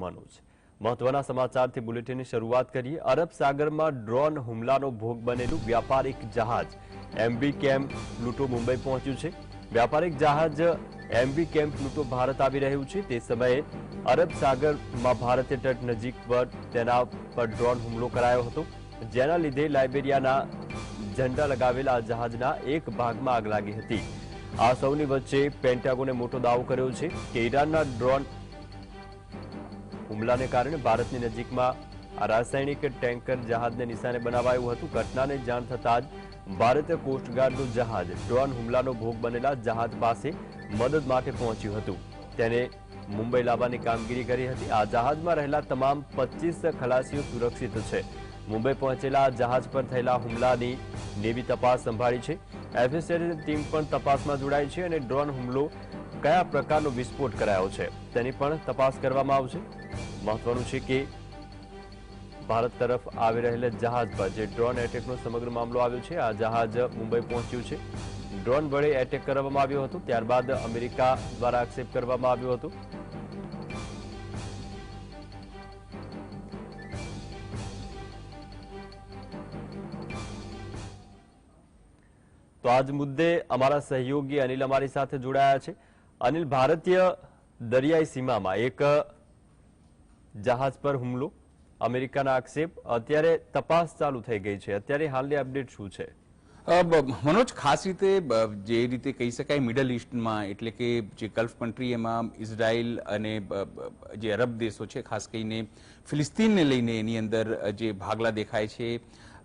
મનોજ. મહત્વના સમાચારથી બુલેટિનની શરૂઆત કરીએ. અરબ સાગરમાં ડ્રોન હુમલાનો ભોગ બનેલું વ્યાપારિક જહાજ એમબી કેમ્પ પ્લુટો મુંબઈ પહોંચ્યું છે. વ્યાપારિક જહાજ એમબી કેમ્પ પ્લુટો ભારત આવી રહ્યું છે. તે સમયે અરબ સાગરમાં ભારતીય તટ નજીક પર તેના પર ડ્રોન હુમલો કરાયો હતો. જેના લીધે લાઇબેરિયાના ઝંડા લગાવેલા આ જહાજના એક ભાગમાં આગ લાગી હતી. આ સૌની વચ્ચે પેન્ટાગોને મોટો દાવો કર્યો છે કે ઈરાનના ડ્રોન હુમલાને કારણે ભારતની નજીકમાં આ રાસાયણિક ટેન્કર જહાજને નિશાને બનાવાયું હતું. ઘટનાને જાણ થતાં જ ભારતીય કોસ્ટગાર્ડનું જહાજ, ડ્રોન હુમલાનો ભોગ બનેલા જહાજ પાસે મદદ માટે પહોંચ્યું હતું. તેને મુંબઈ લાવવાની કામગીરી કરી હતી. આ જહાજમાં રહેલા તમામ પચીસ ખલાસીઓ સુરક્ષિત છે. મુંબઈ પહોંચેલા આ જહાજ પર થયેલા હુમલાની નેવી તપાસ સંભાળી છે. એફએસએલની ટીમ પણ તપાસમાં જોડાઈ છે અને ડ્રોન હુમલો કયા પ્રકારનો વિસ્ફોટ કરાયો છે તેની પણ તપાસ કરવામાં આવશે. મહત્વનું છે કે ભારત તરફ આવી રહેલા જહાજ પર જે ડ્રોન એટેકનો સમગ્ર મામલો આવ્યો છે, આ જહાજ મુંબઈ પહોંચ્યું છે. ડ્રોન વડે એટેક કરવામાં આવ્યો હતો, ત્યારબાદ અમેરિકા દ્વારા આક્ષેપ કરવામાં આવ્યો હતો. તો આજ મુદ્દે અમારા સહયોગી અનિલ અમારી સાથે જોડાયા છે. અનિલ, ભારતીય દરિયાઈ સીમામાં એક જહાજ પર હુમલો, અમેરિકાના આક્ષેપ, અત્યારે તપાસ ચાલુ થઈ ગઈ છે. અત્યારે હાલની અપડેટ શું છે? મનોજ, ખાસ રીતે જે રીતે કહી શકાય મિડલ ઇસ્ટમાં એટલે કે જે ગલ્ફ કન્ટ્રી એમાં ઇઝરાયલ અને જે અરબ દેશો છે, ખાસ કરીને ફિલિસ્તીનને લઈને એની અંદર જે ભાગલા દેખાય છે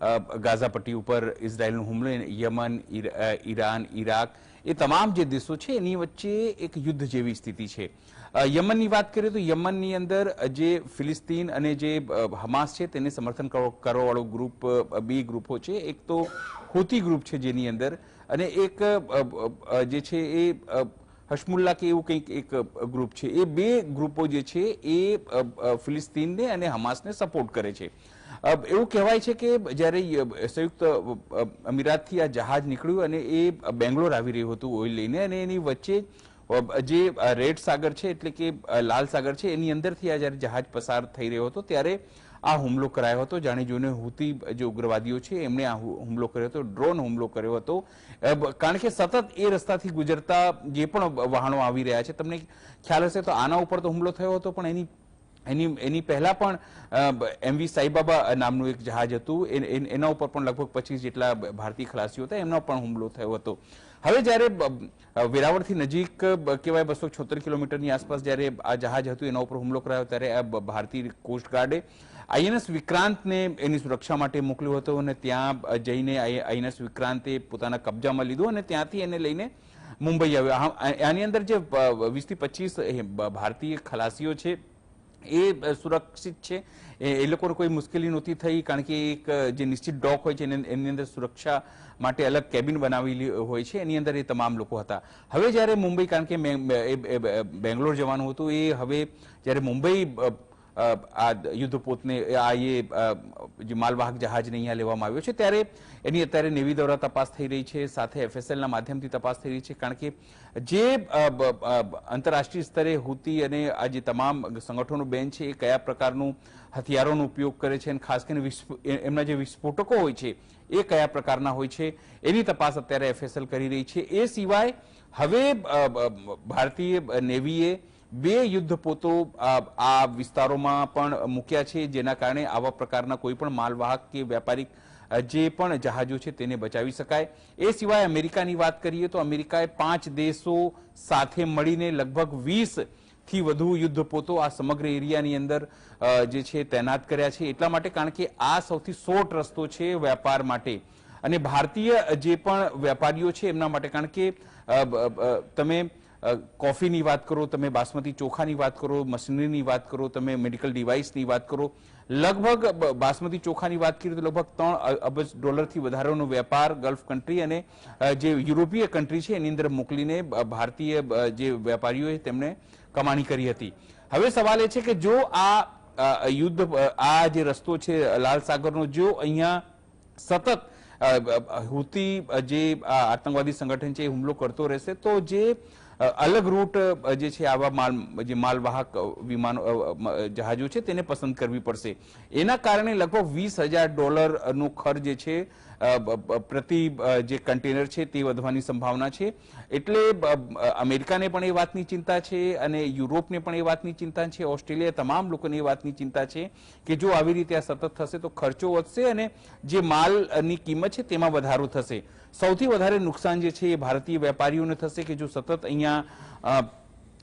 ગાઝાપટ્ટી ગાઝા પટ્ટી ઉપર ઇઝરાયલનો હુમલો યમન ઈરાન, ઈરાક, એ તમામ જે દેશો છે, એની વચ્ચે એક યુદ્ધ જેવી સ્થિતિ છે. યમનની વાત કરીએ તો યમનની અંદર જે ફિલિસ્તીન અને જે હમાસ છે તેને સમર્થન કરો- કરવાવાળો ગ્રુપ બે ગ્રુપો છે. એક તો હોતી ગ્રુપ છે જેની અંદર અને એક જે છે એ હશમુલ્લા કે એવું કંઈક એક ગ્રુપ છે. એ બે ગ્રુપો જે છે એ ફિલિસ્તીનને અને હમાસને સપોર્ટ કરે છે. એવું કહેવાય છે કે જ્યારે સંયુક્ત અમીરાતથી આ જહાજ નીકળ્યું અને એ બેંગ્લોર આવી રહ્યું હતું ઓઇલ લઈને અને એની વચ્ચે જે રેડ સાગર છે, એટલે કે લાલ સાગર છે, એની અંદરથી આ જ્યારે જહાજ પસાર થઈ રહ્યો હતો, ત્યારે આ હુમલો કરાયો હતો. જાણી જોઈને હુતી, જે ઉગ્રવાદીઓ છે, એમણે આ હુમલો કર્યો હતો, ડ્રોન હુમલો કર્યો હતો. કારણ કે સતત એ રસ્તાથી ગુજરતા જે પણ વાહનો આવી રહ્યા છે, તમને ખ્યાલ હશે તો આના ઉપર તો હુમલો થયો હતો, પણ એની એની એની પહેલા પણ એમવી સાઈબાબા નામનું એક જહાજ હતું. એના ઉપર પણ લગભગ પચીસ જેટલા ભારતીય ખલાસીઓ હતા, એમનો પણ હુમલો થયો હતો. હવે જ્યારે વેરાવળથી નજીક કહેવાય બસો છોતેર કિલોમીટરની આસપાસ જ્યારે આ જહાજ હતું, એના ઉપર હુમલો કરાયો, ત્યારે આ ભારતીય કોસ્ટગાર્ડે આઈએનએસ વિક્રાંતને એની સુરક્ષા માટે મોકલ્યો હતો અને ત્યાં જઈને આઈએનએસ વિક્રાંતે પોતાના કબજામાં લીધું અને ત્યાંથી એને લઈને મુંબઈ આવ્યો. આની અંદર જે વીસથી પચીસ ભારતીય ખલાસીઓ છે એ સુરક્ષિત છે. એ લોકોને કોઈ મુશ્કેલી નહોતી થઈ, કારણ કે એક જે નિશ્ચિત ડોક હોય છે, એની અંદર સુરક્ષા માટે અલગ કેબિન બનાવેલી હોય છે. એની અંદર એ તમામ લોકો હતા. હવે જ્યારે મુંબઈ, કારણ કે બેંગ્લોર જવાનું હતું, એ હવે જ્યારે મુંબઈ આ યુદ્ધપોતને, આ એ જે માલવાહક જહાજને અહીંયા લેવામાં આવ્યો છે, ત્યારે એની અત્યારે નેવી દ્વારા તપાસ થઈ રહી છે, સાથે એફએસએલના માધ્યમથી તપાસ થઈ રહી છે, કારણ કે જે આંતરરાષ્ટ્રીય સ્તરે હુતી અને આ જે તમામ સંગઠનો બેન છે, એ કયા પ્રકારનું હથિયારોનો ઉપયોગ કરે છે અને ખાસ કરીને એમના જે વિસ્ફોટકો હોય છે, એ કયા પ્રકારના હોય છે, એની તપાસ અત્યારે એફએસએલ કરી રહી છે. એ સિવાય હવે ભારતીય નેવીએ બે યુદ્ધપોતો આ વિસ્તારોમાં પણ મૂક્યા છે, જેના કારણે આવા પ્રકારના કોઈ પણ માલવાહક કે વ્યાપારિક જે પણ જહાજો છે તેને બચાવી શકાય. એ સિવાય અમેરિકાની વાત કરીએ તો અમેરિકાએ પાંચ દેશો સાથે મળીને લગભગ વીસથી વધુ યુદ્ધપોતો આ સમગ્ર એરિયાની અંદર જે છે તૈનાત કર્યા છે. એટલા માટે કારણ કે આ સૌથી શોર્ટ રસ્તો છે વેપાર માટે. અને ભારતીય જે પણ વેપારીઓ છે, એમના માટે કારણ કે તમે કોફીની વાત કરો, તમે બાસમતી ચોખાની વાત કરો, મશીનરીની વાત કરો, તમે મેડિકલ ડિવાઇસની વાત કરો. લગભગ બાસમતી ચોખાની વાત કરીએ તો લગભગ ત્રણ અબજ ડોલરથી વધારેનો વેપાર ગલ્ફ કન્ટ્રી અને જે યુરોપીય કન્ટ્રી છે, એની અંદર મોકલીને ભારતીય જે વેપારીઓએ તેમણે કમાણી કરી હતી. હવે સવાલ એ છે કે જો આ યુદ્ધ આ જે રસ્તો છે, લાલ સાગરનો, જો અહીંયા સતત હુતી જે આતંકવાદી સંગઠન છે, એ હુમલો કરતો રહેશે, તો જે અલગ રૂટ જે છે આવા માલ, જે માલવાહક વિમાન જહાજો છે તેને પસંદ કરવી પડશે. એના કારણે લગભગ વીસ હજાર ડોલરનો ખર્ચ જે છે પ્રતિ જે કન્ટેનર છે તે વધવાની સંભાવના છે. એટલે અમેરિકાને પણ એ વાતની ચિંતા છે અને યુરોપને પણ એ વાતની ચિંતા છે. ઓસ્ટ્રેલિયા તમામ લોકોને એ વાતની ચિંતા છે કે જો આવી રીતે આ સતત થશે તો ખર્ચો વધશે અને જે માલની કિંમત છે તેમાં વધારો થશે. સૌથી વધારે નુકસાન જે છે એ ભારતીય વેપારીઓને થશે કે જો સતત અહીંયા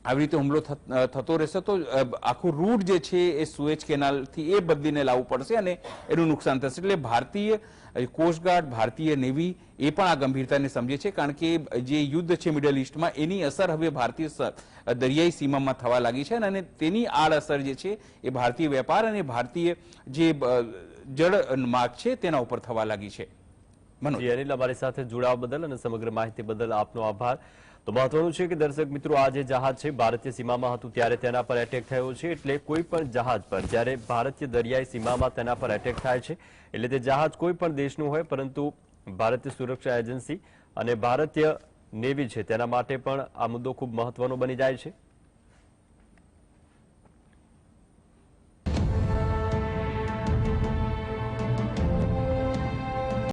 આવી રીતે હુમલો થત- રહેશે તો આખું રૂટ જે છે એ સુએજ કેનાલથી એ બદલીને લાવવું પડશે અને એનું નુકસાન થશે. એટલે ભારતીય કોસ્ટગાર્ડ ભારતીય નેવી એ પણ આ ગંભીરતાને સમજે છે, કારણ કે જે યુદ્ધ છે મિડલ ઈસ્ટમાં એની અસર હવે ભારતીય દરિયાઈ સીમામાં થવા લાગી છે અને તેની આડઅસર જે છે એ ભારતીય વેપાર અને ભારતીય જે જળ માર્ગ છે તેના ઉપર થવા લાગી છે. મનોજ. અનિલ, અમારી સાથે જોડાવા બદલ અને સમગ્ર માહિતી બદલ આપનો આભાર. તો મહત્વનું છે કે દર્શક મિત્રો આ જે જહાજ છે, ભારતીય સીમામાં હતું, ત્યારે તેના પર એટેક થયો છે, એટલે કોઈ પણ જહાજ પર. જ્યારે ભારતીય દરિયાઈ સીમામાં તેના પર એટેક થાય છે, એટલે તે જહાજ કોઈ પણ દેશનું હોય, પરંતુ ભારતીય સુરક્ષા એજન્સી અને ભારતીય નેવી છે, તેના માટે પણ આ મુદ્દો ખૂબ મહત્વનો બની જાય છે.